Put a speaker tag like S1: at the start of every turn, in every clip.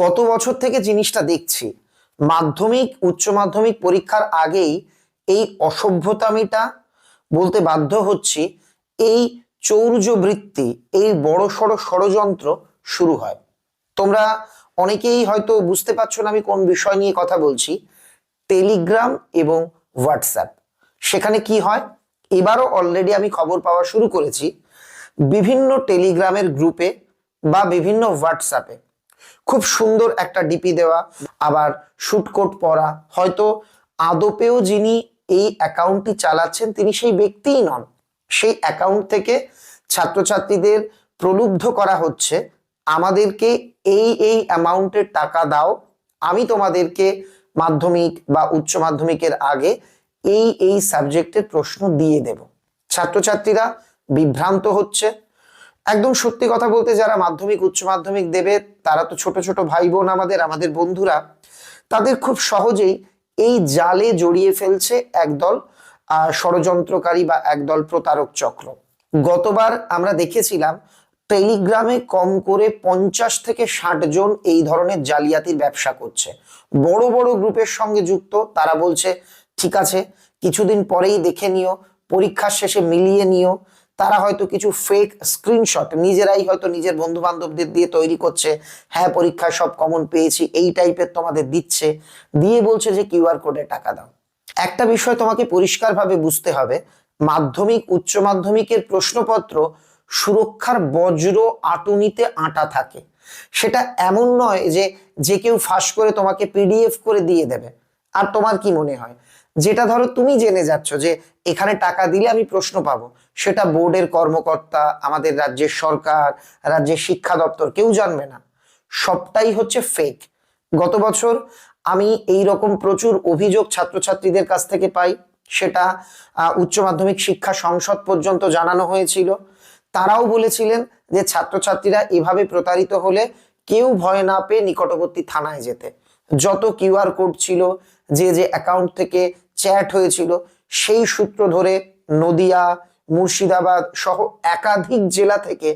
S1: গত বছর থেকে জিনিসটা দেখছি। মাধ্যমিক, উচ্চ মাধ্যমিক পরীক্ষার আগেই এই অসভ্যতামিটা বলতে বাধ্য হচ্ছি, এই চৌর্যবৃত্তি, এই বড় সড় ষড়যন্ত্র শুরু হয়। তোমরা অনেকেই হয়তো বুঝতে পারছ না আমি কোন বিষয় নিয়ে কথা বলছি। টেলিগ্রাম এবং হোয়াটসঅ্যাপ। সেখানে কি হয়? এবারও অলরেডি আমি খবর পাওয়া শুরু করেছি। বিভিন্ন টেলিগ্রামের গ্রুপে বা বিভিন্ন হোয়াটসঅ্যাপে খুব সুন্দর একটা ডিপি দেওয়া, আবার শুটকোট পরা। হয়তো আদপেও যিনি এই অ্যাকাউন্টটি চালাচ্ছেন, তিনি সেই ব্যক্তিই নন। সেই অ্যাকাউন্ট থেকে ছাত্রছাত্রীদের প্রলুব্ধ করা হচ্ছে। আমাদেরকে এই এই অ্যামাউন্টের টাকা দাও। আমি তোমাদেরকে মাধ্যমিক বা উচ্চ মাধ্যমিকের আগে এই এই সাবজেক্টের প্রশ্ন দিয়ে দেব। ছাত্রছাত্রীরা বিভ্রান্ত হচ্ছে। একদম সত্যি কথা বলতে যারা মাধ্যমিক উচ্চ মাধ্যমিক দেবে তারা তো ছোট ছোট ভাই বোন আমাদের আমাদের বন্ধুরা তাদের খুব সহজেই এই জালে জড়িয়ে ফেলছে একদল আহ, ষড়যন্ত্রকারী বা একদল প্রতারক চক্র। গতবার আমরা দেখেছিলাম টেলিগ্রামে কম করে পঞ্চাশ থেকে ষাট জন এই ধরনের জালিয়াতির ব্যবসা করছে। বড় বড় গ্রুপের সঙ্গে যুক্ত তারা বলছে ঠিক আছে কিছুদিন পরেই দেখে নিও পরীক্ষার শেষে মিলিয়ে নিও। তারা হয়তো কিছু ফেক স্ক্রিনশট নিজেরাই হয়তো নিজের বন্ধু বান্ধবদের দিয়ে তৈরি করছে। হ্যাঁ পরীক্ষায় সব কমন পেয়েছি, এই টাইপের তোমাদের দিচ্ছে। দিয়ে বলছে যে কিউআর কোডে টাকা দাও। একটা বিষয় তোমাকে পরিষ্কারভাবে বুঝতে হবে, মাধ্যমিক, উচ্চ মাধ্যমিকের প্রশ্নপত্র সুরক্ষার বজ্র আটুনিতে আটা থাকে। সেটা এমন নয় যে যে কেউ ফাঁস করে তোমাকে পিডিএফ করে দিয়ে দেবে। আর তোমার কি মনে হয়? যেটা ধরো তুমি জেনে যাচ্ছ যে এখানে টাকা দিলে আমি প্রশ্ন পাবো। সেটা বোর্ডের কর্মকর্তা, আমাদের রাজ্যের সরকার, রাজ্যের শিক্ষা দপ্তর, কেউ জানবে না। সবটাই হচ্ছে ফেক গত বছর আমি এই রকম প্রচুর অভিযোগ ছাত্রছাত্রীদের কাছ থেকে পাই। সেটা উচ্চ মাধ্যমিক শিক্ষা সংসদ পর্যন্ত জানানো হয়েছিল। তারাও বলেছিলেন যে ছাত্রছাত্রীরা এভাবে প্রতারিত হলে কেউ ভয় না পেয়ে নিকটবর্তী থানায় যেতে। যত কিউআর কোড ছিল, যে যে অ্যাকাউন্ট থেকে চ্যাট হয়েছিল। সেই সূত্র ধরে নদিয়া, মুর্শিদাবাদ সহ একাধিক জেলা থেকে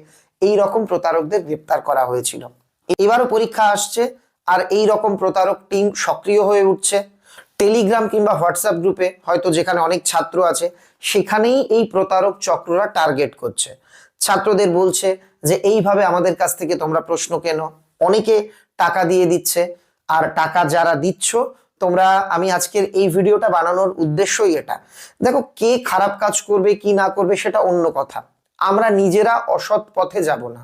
S1: এই রকম প্রতারকদের গ্রেপ্তার করা হয়েছিল। এবারও পরীক্ষা আসছে আর এই রকম প্রতারক টিম সক্রিয় হয়ে উঠছে। টেলিগ্রাম কিংবা হোয়াটসঅ্যাপ গ্রুপে হয়তো যেখানে অনেক ছাত্র আছে, সেখানেই এই প্রতারক চক্ররা টার্গেট করছে। ছাত্রদের বলছে যে, এইভাবে আমাদের কাছ থেকে তোমরা প্রশ্ন কেন। অনেকে টাকা দিয়ে দিচ্ছে। আর টাকা যারা দিচ্ছ তোমরা, আমি আজকের এই ভিডিওটা বানানোর উদ্দেশ্যই এটা। দেখো, কে খারাপ কাজ করবে, কি না করবে, সেটা অন্য কথা। আমরা নিজেরা অসৎ পথে যাব না।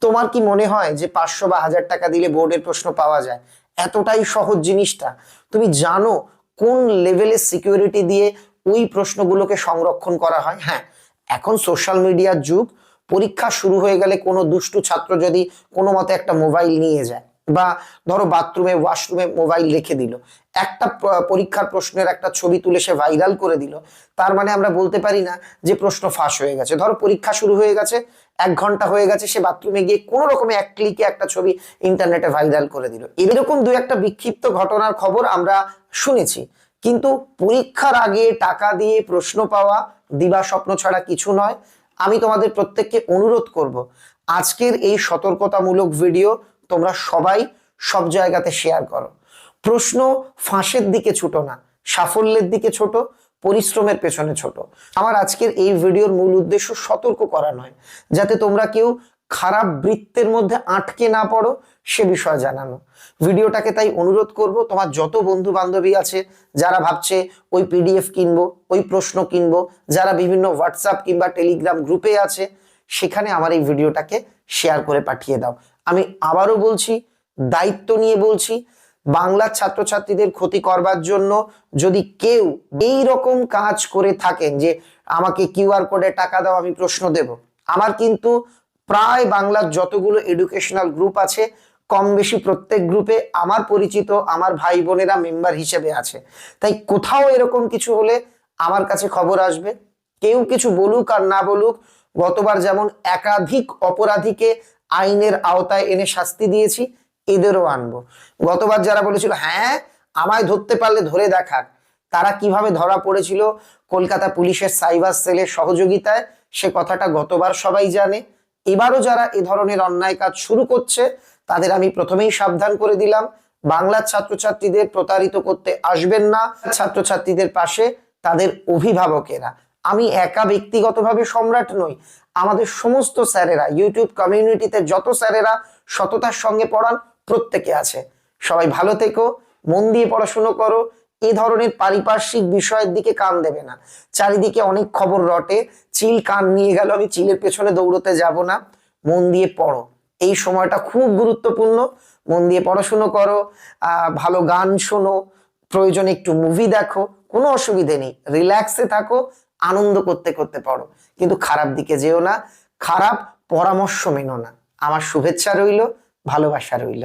S1: তোমার কি মনে হয় যে পাঁচশো বা হাজার টাকা দিলে বোর্ডের প্রশ্ন পাওয়া যায়? এতটাই সহজ জিনিসটা। তুমি জানো কোন লেভেলের সিকিউরিটি দিয়ে ওই প্রশ্নগুলোকে সংরক্ষণ করা হয়? হ্যাঁ এখন সোশ্যাল মিডিয়ার যুগ। পরীক্ষা শুরু হয়ে গেলে কোনো দুষ্টু ছাত্র যদি কোনো মতে একটা মোবাইল নিয়ে যায়। বা ধরো বাথরুমে ওয়াশরুমে মোবাইল রেখে দিল। একটা পরীক্ষার প্রশ্নের একটা ছবি তুলে সে ভাইরাল করে দিল। তার মানে আমরা বলতে পারি না যে প্রশ্ন ফাঁস হয়ে গেছে। ধরো পরীক্ষা শুরু হয়ে গেছে, এক ঘণ্টা হয়ে গেছে, সে বাথরুমে গিয়ে কোনো রকমে এক ক্লিকে একটা ছবি ইন্টারনেটে ভাইরাল করে দিল। এরকম দু একটা বিক্ষিপ্ত ঘটনার খবর আমরা শুনেছি। কিন্তু পরীক্ষার আগে টাকা দিয়ে প্রশ্ন পাওয়া দিবা স্বপ্ন ছাড়া কিছু নয়। আমি তোমাদের প্রত্যেককে অনুরোধ করব, আজকের এই সতর্কতামূলক ভিডিও তোমরা সবাই সব জায়গাতে শেয়ার করো। প্রশ্ন ফাঁসের দিকে ছোট না, সাফল্যের দিকে ছোট, পরিশ্রমের পেছনে ছোট। আমার আজকের এই ভিডিওর মূল উদ্দেশ্য সতর্ক করা নয়, যাতে তোমরা কেউ খারাপ বৃত্তের মধ্যে আটকে না পড়ো সে বিষয়ে জানানো। ভিডিওটাকে তাই অনুরোধ করব, তোমার যত বন্ধু বান্ধবী আছে যারা ভাবছে ওই পিডিএফ কিনবো, ওই প্রশ্ন কিনবো, যারা বিভিন্ন হোয়াটসঅ্যাপ কিংবা টেলিগ্রাম গ্রুপে আছে, সেখানে আমার এই ভিডিওটাকে শেয়ার করে পাঠিয়ে দাও। আমি আবারও বলছি, দায়িত্ব নিয়ে বলছি, বাংলার ছাত্রছাত্রীদের ক্ষতি করবার জন্য যদি কেউ এই রকম কাজ করে থাকেন যে আমাকে কিউআর কোডে টাকা দাও, আমি প্রশ্ন দেব। আমার কিন্তু প্রায় বাংলার যতগুলো এডুকেশনাল গ্রুপ আছে, কম বেশি প্রত্যেক গ্রুপে আমার পরিচিত আমার ভাই বোনেরা মেম্বার হিসেবে আছে। তাই কোথাও এরকম কিছু হলে আমার কাছে খবর আসবে। কেউ কিছু বলুক আর না বলুক, গতবার যেমন একাধিক অপরাধীকে আইনের আওতায় এনে শাস্তি দিয়েছি, এদেরও আনব। গতবার যারা বলেছিল হ্যাঁ আমায় ধরতে পারলে ধরে দেখাক। তারা কীভাবে ধরা পড়েছিল? কলকাতা পুলিশের সাইবার সেলের সহযোগিতায়। সে কথাটা গতবার সবাই জানে। এবারও যারা এ ধরনের অন্যায় কাজ শুরু করছে, তাদের আমি প্রথমেই সাবধান করে দিলাম। বাংলার ছাত্রছাত্রীদের প্রতারিত করতে আসবেন না। ছাত্রছাত্রীদের পাশে তাদের অভিভাবকেরা। আমি একা ব্যক্তিগতভাবে সম্রাট নই। আমাদের সমস্ত স্যারেরা ইউটিউব কমিউনিটিতে যত স্যারেরা সততার সঙ্গে পড়ান, প্রত্যেকে আছে। সবাই ভালো থেকো, মন দিয়ে পড়াশুনো করো, এ ধরনের পারিপার্শ্বিক বিষয়ের দিকে কান দেবে না। চারিদিকে অনেক খবর রটে, চিল কান নিয়ে গেল, আমি চিলের পেছনে দৌড়তে যাব না। মন দিয়ে পড়ো। এই সময়টা খুব গুরুত্বপূর্ণ। মন দিয়ে পড়াশুনো করো ভালো গান শোনো, প্রয়োজনে একটু মুভি দেখো, কোনো অসুবিধে নেই। রিল্যাক্সে থাকো আনন্দ করতে করতে পারো। কিন্তু খারাপ দিকে যেও না, খারাপ পরামর্শ মেনো না। আমার শুভেচ্ছা রইল, ভালোবাসা রইল।